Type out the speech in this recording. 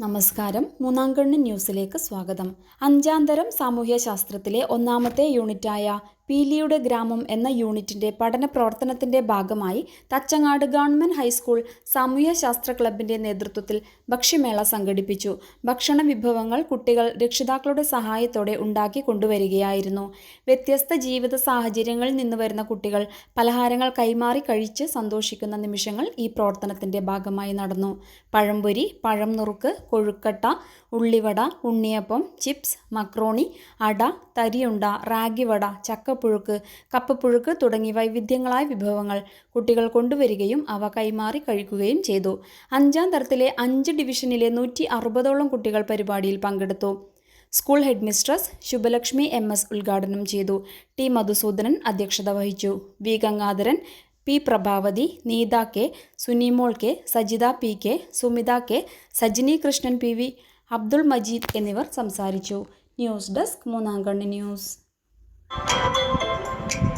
നമസ്കാരം. മൂന്നാം കണ്ണ് ന്യൂസിലേക്ക് സ്വാഗതം. അഞ്ചാം തരം സാമൂഹ്യ ശാസ്ത്രത്തിലെ ഒന്നാമത്തെ യൂണിറ്റായ പീലിയുടെ ഗ്രാമം എന്ന യൂണിറ്റിന്റെ പഠന പ്രവർത്തനത്തിന്റെ ഭാഗമായി തച്ചങ്ങാട് ഗവൺമെന്റ് ഹൈസ്കൂൾ സാമൂഹ്യശാസ്ത്ര ക്ലബിന്റെ നേതൃത്വത്തിൽ ഭക്ഷ്യമേള സംഘടിപ്പിച്ചു. ഭക്ഷണ വിഭവങ്ങൾ കുട്ടികൾ രക്ഷിതാക്കളുടെ സഹായത്തോടെ ഉണ്ടാക്കി കൊണ്ടുവരികയായിരുന്നു. വ്യത്യസ്ത ജീവിത സാഹചര്യങ്ങളിൽ നിന്ന് വരുന്ന കുട്ടികൾ പലഹാരങ്ങൾ കൈമാറി കഴിച്ച് സന്തോഷിക്കുന്ന നിമിഷങ്ങൾ ഈ പ്രവർത്തനത്തിന്റെ ഭാഗമായി നടന്നു. പഴംപൊരി പഴം നുറുക്ക് കൊഴുക്കട്ട ഉള്ളിവട ഉണ്ണിയപ്പം ചിപ്സ് മക്രോണി അട തരിയുണ്ട റാഗിവട ചക്കപ്പുഴുക്ക് കപ്പപ്പുഴുക്ക് തുടങ്ങി വൈവിധ്യങ്ങളായ വിഭവങ്ങൾ കുട്ടികൾ കൊണ്ടുവരികയും അവ കൈമാറി കഴിക്കുകയും ചെയ്തു. അഞ്ചാം തരത്തിലെ അഞ്ച് ഡിവിഷനിലെ നൂറ്റി അറുപതോളം കുട്ടികൾ പരിപാടിയിൽ പങ്കെടുത്തു. School head mistress Shubhalakshmi M S ഉദ്ഘാടനം ചെയ്തു. ടി മധുസൂദനൻ അധ്യക്ഷത വഹിച്ചു. V Gangadharan P Prabhavathi Neetha K Sunimol K Sajitha P K Sumitha K Sajini Krishnan P V Abdul Majeed എന്നിവർ സംസാരിച്ചു. ന്യൂസ് ഡെസ്ക് മൂന്നാം കണ്ണി ന്യൂസ്. Thank you